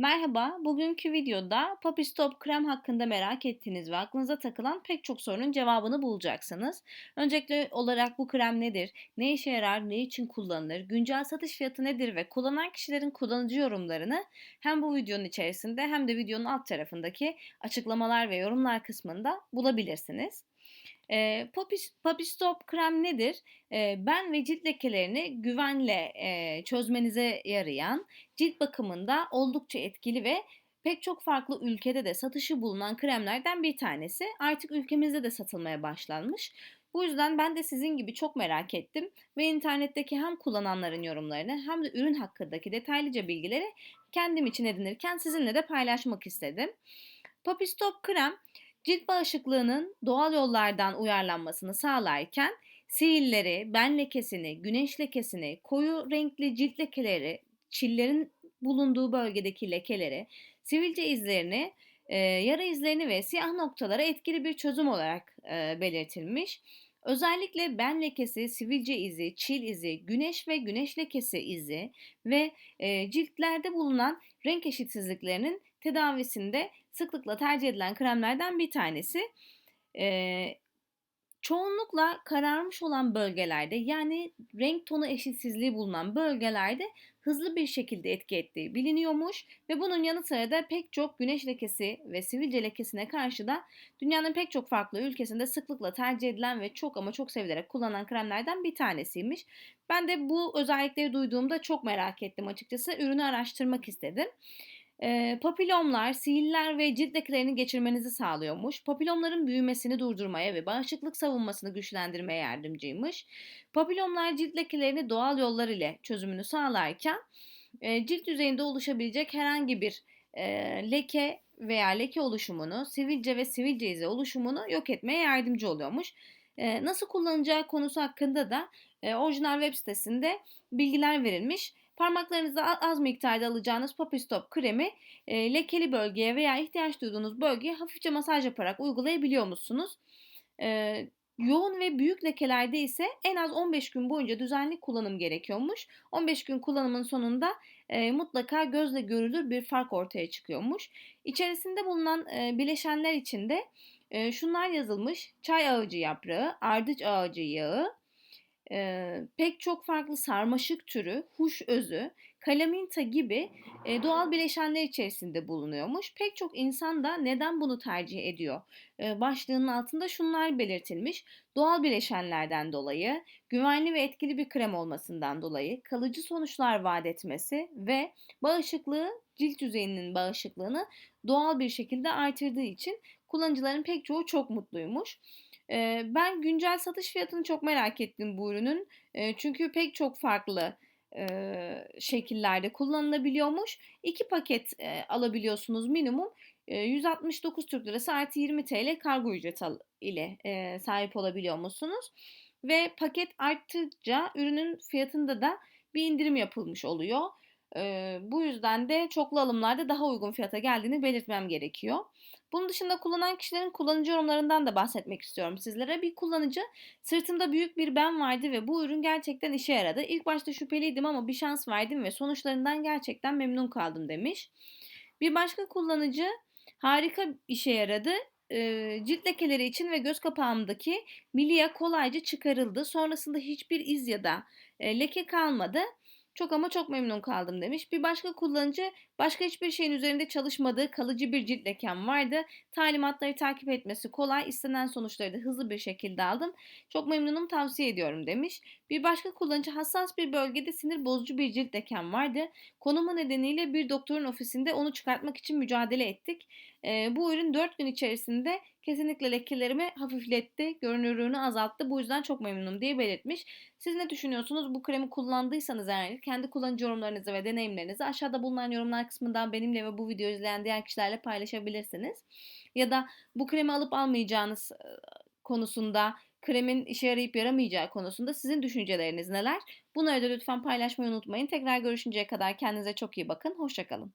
Merhaba, bugünkü videoda Poppy Stop krem hakkında merak ettiğiniz ve aklınıza takılan pek çok sorunun cevabını bulacaksınız. Öncelikli olarak bu krem nedir, ne işe yarar, ne için kullanılır, güncel satış fiyatı nedir ve kullanan kişilerin kullanıcı yorumlarını hem bu videonun içerisinde hem de videonun alt tarafındaki açıklamalar ve yorumlar kısmında bulabilirsiniz. E, Poppy, Stop krem nedir? E, ben ve cilt lekelerini güvenle e, çözmenize yarayan, cilt bakımında oldukça etkili ve pek çok farklı ülkede de satışı bulunan kremlerden bir tanesi. Artık ülkemizde de satılmaya başlanmış. Bu yüzden ben de sizin gibi çok merak ettim ve internetteki hem kullananların yorumlarını hem de ürün hakkındaki detaylıca bilgileri kendim için edinirken sizinle de paylaşmak istedim. Poppy Stop krem cilt bağışıklığının doğal yollardan uyarlanmasını sağlarken sivilleri, ben lekesini, güneş lekesini, koyu renkli cilt lekeleri, çillerin bulunduğu bölgedeki lekeleri, sivilce izlerini, e, yara izlerini ve siyah noktalara etkili bir çözüm olarak e, belirtilmiş. Özellikle ben lekesi, sivilce izi, çil izi, güneş ve güneş lekesi izi ve e, ciltlerde bulunan renk eşitsizliklerinin tedavisinde sıklıkla tercih edilen kremlerden bir tanesi. E, çoğunlukla kararmış olan bölgelerde yani renk tonu eşitsizliği bulunan bölgelerde hızlı bir şekilde etki ettiği biliniyormuş ve bunun yanı sıra da pek çok güneş lekesi ve sivilce lekesine karşı da dünyanın pek çok farklı ülkesinde sıklıkla tercih edilen ve çok ama çok sevilerek kullanılan kremlerden bir tanesiymiş. Ben de bu özellikleri duyduğumda çok merak ettim açıkçası. Ürünü araştırmak istedim. E, papilomlar, sihirler ve cilt lekelerini geçirmenizi sağlıyormuş. Papilomların büyümesini durdurmaya ve bağışıklık savunmasını güçlendirmeye yardımcıymış. Papilomlar cilt lekelerini doğal yollar ile çözümünü sağlarken e, cilt yüzeyinde oluşabilecek herhangi bir e, leke veya leke oluşumunu, sivilce ve sivilce izi oluşumunu yok etmeye yardımcı oluyormuş. E, nasıl kullanacağı konusu hakkında da e, orijinal web sitesinde bilgiler verilmiş. Parmaklarınıza az miktarda alacağınız Poppy Stop kremi e, lekeli bölgeye veya ihtiyaç duyduğunuz bölgeye hafifçe masaj yaparak uygulayabiliyor musunuz? E, yoğun ve büyük lekelerde ise en az 15 gün boyunca düzenli kullanım gerekiyormuş. 15 gün kullanımın sonunda e, mutlaka gözle görülür bir fark ortaya çıkıyormuş. İçerisinde bulunan e, bileşenler içinde e, şunlar yazılmış. Çay ağacı yaprağı, ardıç ağacı yağı, e, pek çok farklı sarmaşık türü, huş özü, kalaminta gibi e, doğal bileşenler içerisinde bulunuyormuş. Pek çok insan da neden bunu tercih ediyor? E, başlığının altında şunlar belirtilmiş. Doğal bileşenlerden dolayı, güvenli ve etkili bir krem olmasından dolayı, kalıcı sonuçlar vaat etmesi ve bağışıklığı, cilt yüzeyinin bağışıklığını doğal bir şekilde artırdığı için kullanıcıların pek çoğu çok mutluymuş. Ben güncel satış fiyatını çok merak ettim bu ürünün. Çünkü pek çok farklı şekillerde kullanılabiliyormuş. İki paket alabiliyorsunuz minimum. 169 Türk Lirası artı 20 TL kargo ücreti ile sahip olabiliyor musunuz? Ve paket arttıkça ürünün fiyatında da bir indirim yapılmış oluyor. Bu yüzden de çoklu alımlarda daha uygun fiyata geldiğini belirtmem gerekiyor. Bunun dışında kullanan kişilerin kullanıcı yorumlarından da bahsetmek istiyorum sizlere. Bir kullanıcı sırtımda büyük bir ben vardı ve bu ürün gerçekten işe yaradı. İlk başta şüpheliydim ama bir şans verdim ve sonuçlarından gerçekten memnun kaldım demiş. Bir başka kullanıcı harika işe yaradı. cilt lekeleri için ve göz kapağımdaki milia kolayca çıkarıldı. Sonrasında hiçbir iz ya da leke kalmadı. Çok ama çok memnun kaldım demiş. Bir başka kullanıcı başka hiçbir şeyin üzerinde çalışmadığı kalıcı bir cilt lekem vardı. Talimatları takip etmesi kolay, istenen sonuçları da hızlı bir şekilde aldım. Çok memnunum tavsiye ediyorum demiş. Bir başka kullanıcı hassas bir bölgede sinir bozucu bir cilt lekem vardı. Konumu nedeniyle bir doktorun ofisinde onu çıkartmak için mücadele ettik. E, bu ürün 4 gün içerisinde kesinlikle lekelerimi hafifletti, görünürlüğünü azalttı. Bu yüzden çok memnunum diye belirtmiş. Siz ne düşünüyorsunuz? Bu kremi kullandıysanız eğer kendi kullanıcı yorumlarınızı ve deneyimlerinizi aşağıda bulunan yorumlar kısmından benimle ve bu videoyu izleyen diğer kişilerle paylaşabilirsiniz. Ya da bu kremi alıp almayacağınız konusunda kremin işe yarayıp yaramayacağı konusunda sizin düşünceleriniz neler? Bunları da lütfen paylaşmayı unutmayın. Tekrar görüşünceye kadar kendinize çok iyi bakın. Hoşçakalın.